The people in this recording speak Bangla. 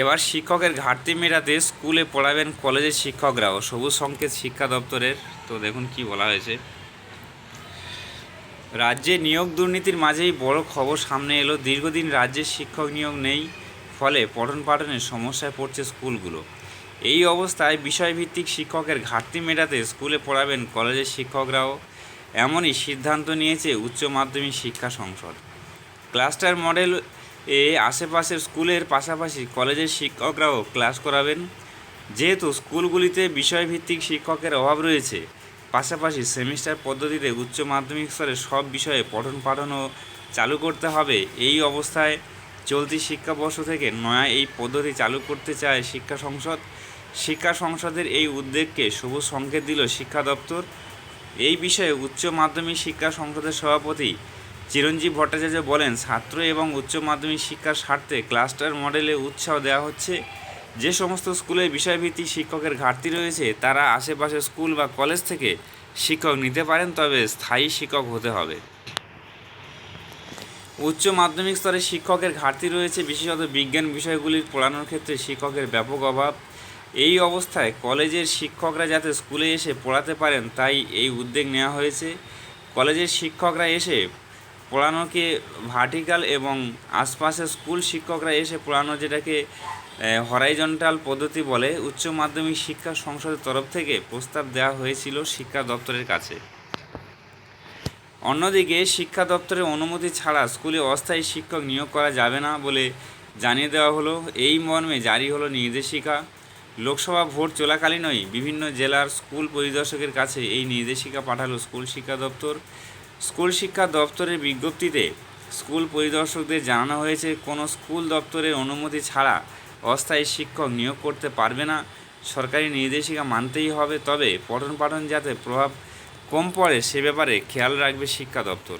এবার শিক্ষকের ঘাটতি মেটাতে স্কুলে পড়াবেন কলেজের শিক্ষকরাও। সবুজ সংকেত শিক্ষা দপ্তরের, তো দেখুন কি বলা হয়েছে। রাজ্যে নিয়োগ দুর্নীতির মাঝেই বড় খবর সামনে এলো। দীর্ঘদিন রাজ্যে শিক্ষক নিয়োগ নেই, ফলে পঠন পাঠনের সমস্যায় পড়ছে স্কুলগুলো। এই অবস্থায় বিষয়ভিত্তিক শিক্ষকের ঘাটতি মেটাতে স্কুলে পড়াবেন কলেজের শিক্ষকরাও। এমনই সিদ্ধান্ত নিয়েছে উচ্চ মাধ্যমিক শিক্ষা সংসদ। ক্লাস্টার মডেল এ আশেপাশের স্কুলের পাশাপাশি কলেজের শিক্ষকরাও ক্লাস করাবেন। যেহেতু স্কুলগুলিতে বিষয়ভিত্তিক শিক্ষকের অভাব রয়েছে, পাশাপাশি সেমিস্টার পদ্ধতিতে উচ্চ মাধ্যমিক স্তরে সব বিষয়ে পঠন পাঠনও চালু করতে হবে। এই অবস্থায় চলতি শিক্ষাবর্ষ থেকে নয়া এই পদ্ধতি চালু করতে চায় শিক্ষা সংসদ। শিক্ষা সংসদের এই উদ্যোগকে সবুজ সংকেত দিল শিক্ষা দপ্তর। এই বিষয়ে উচ্চ মাধ্যমিক শিক্ষা সংসদের সভাপতি চিরঞ্জীব ভট্টাচার্য বলেন, ছাত্র এবং উচ্চ মাধ্যমিক শিক্ষার স্বার্থে ক্লাস্টার মডেলে উৎসাহ দেওয়া হচ্ছে। যে সমস্ত স্কুলে বিষয়ভিত্তিক শিক্ষকের ঘাটতি রয়েছে, তারা আশেপাশের স্কুল বা কলেজ থেকে শিক্ষক নিতে পারেন, তবে স্থায়ী শিক্ষক হতে হবে। উচ্চ মাধ্যমিক স্তরে শিক্ষকের ঘাটতি রয়েছে, বিশেষত বিজ্ঞান বিষয়গুলির পড়ানোর ক্ষেত্রে শিক্ষকের ব্যাপক অভাব। এই অবস্থায় কলেজের শিক্ষকরা যাতে স্কুলে এসে পড়াতে পারেন, তাই এই উদ্যোগ নেওয়া হয়েছে। কলেজের শিক্ষকরা এসে পড়ানোকে ভার্টিক্যাল এবং আশপাশের স্কুল শিক্ষকরা এসে পড়ানো যেটাকে হরাইজন্টাল পদ্ধতি বলে, উচ্চ মাধ্যমিক শিক্ষা সংসদের তরফ থেকে প্রস্তাব দেওয়া হয়েছিল শিক্ষা দপ্তরের কাছে। অন্যদিকে শিক্ষা দপ্তরের অনুমতি ছাড়া স্কুলে অস্থায়ী শিক্ষক নিয়োগ করা যাবে না বলে জানিয়ে দেওয়া হলো। এই মর্মে জারি হলো নির্দেশিকা। লোকসভা ভোট চলাকালীনই বিভিন্ন জেলার স্কুল পরিদর্শকের কাছে এই নির্দেশিকা পাঠালো স্কুল শিক্ষা দপ্তর। স্কুল শিক্ষা দপ্তরের বিজ্ঞপ্তিতে স্কুল পরিদর্শকদের জানানো হয়েছে, কোনো স্কুল দপ্তরের অনুমতি ছাড়া অস্থায়ী শিক্ষক নিয়োগ করতে পারবে না। সরকারি নির্দেশিকা মানতেই হবে, তবে পঠন পাঠন যাতে প্রভাব কম পড়ে সে ব্যাপারে খেয়াল রাখবে শিক্ষা দপ্তর।